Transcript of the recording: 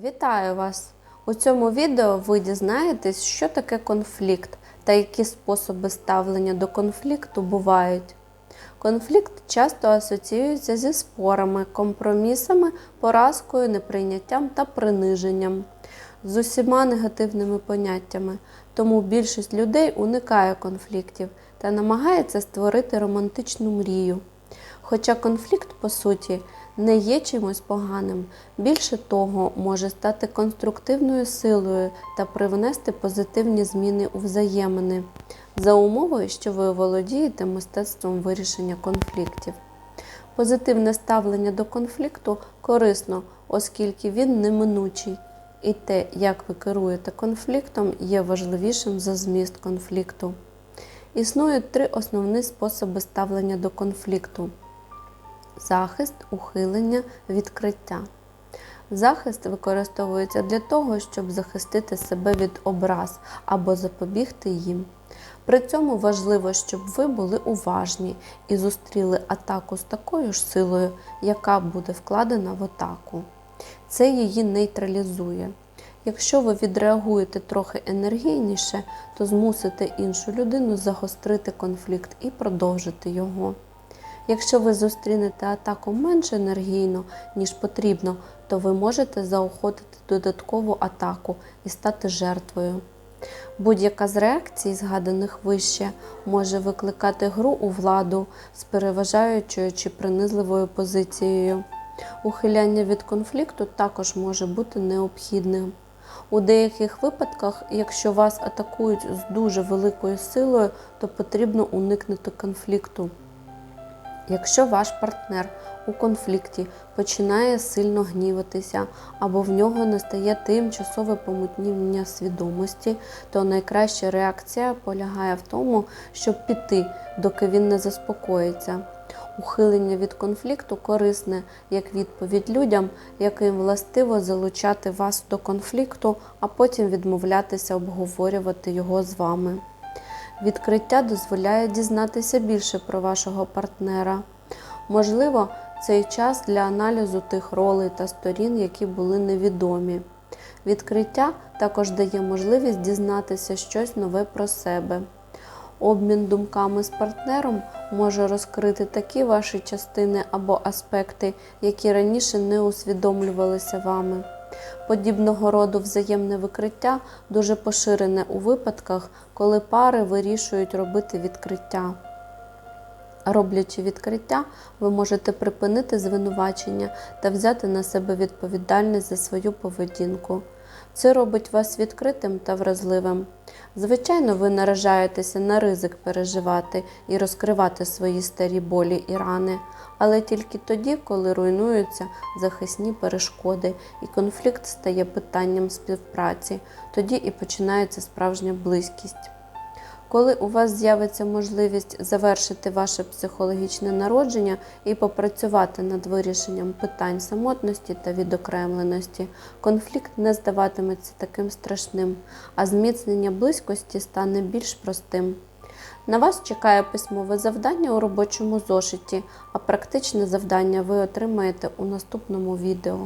Вітаю вас! У цьому відео ви дізнаєтесь, що таке конфлікт та які способи ставлення до конфлікту бувають. Конфлікт часто асоціюється зі спорами, компромісами, поразкою, неприйняттям та приниженням, з усіма негативними поняттями. Тому більшість людей уникає конфліктів та намагається створити романтичну мрію. Хоча конфлікт, по суті, не є чимось поганим, більше того, може стати конструктивною силою та привнести позитивні зміни у взаємини, за умовою, що ви володієте мистецтвом вирішення конфліктів. Позитивне ставлення до конфлікту корисно, оскільки він неминучий, і те, як ви керуєте конфліктом, є важливішим за зміст конфлікту. Існують три основні способи ставлення до конфлікту захист, ухилення, відкриття. Захист використовується для того, щоб захистити себе від образ або запобігти їм. При цьому важливо, щоб ви були уважні і зустріли атаку з такою ж силою, яка буде вкладена в атаку. Це її нейтралізує. Якщо ви відреагуєте трохи енергійніше, то змусите іншу людину загострити конфлікт і продовжити його. Якщо ви зустрінете атаку менш енергійно, ніж потрібно, то ви можете заохотити додаткову атаку і стати жертвою. Будь-яка з реакцій, згаданих вище, може викликати гру у владу з переважаючою чи принизливою позицією. Ухиляння від конфлікту також може бути необхідним. У деяких випадках, якщо вас атакують з дуже великою силою, то потрібно уникнути конфлікту. Якщо ваш партнер у конфлікті починає сильно гніватися або в нього настає тимчасове помутніння свідомості, то найкраща реакція полягає в тому, щоб піти, доки він не заспокоїться. Ухилення від конфлікту корисне як відповідь людям, яким властиво залучати вас до конфлікту, а потім відмовлятися обговорювати його з вами. Відкриття дозволяє дізнатися більше про вашого партнера. Можливо, цей час для аналізу тих ролей та сторін, які були невідомі. Відкриття також дає можливість дізнатися щось нове про себе. Обмін думками з партнером може розкрити такі ваші частини або аспекти, які раніше не усвідомлювалися вами. Подібного роду взаємне викриття дуже поширене у випадках, коли пари вирішують робити відкриття. Роблячи відкриття, ви можете припинити звинувачення та взяти на себе відповідальність за свою поведінку. Це робить вас відкритим та вразливим. Звичайно, ви наражаєтеся на ризик переживати і розкривати свої старі болі і рани, але тільки тоді, коли руйнуються захисні перешкоди і конфлікт стає питанням співпраці, тоді і починається справжня близькість. Коли у вас з'явиться можливість завершити ваше психологічне народження і попрацювати над вирішенням питань самотності та відокремленості, конфлікт не здаватиметься таким страшним, а зміцнення близькості стане більш простим. На вас чекає письмове завдання у робочому зошиті, а практичне завдання ви отримаєте у наступному відео.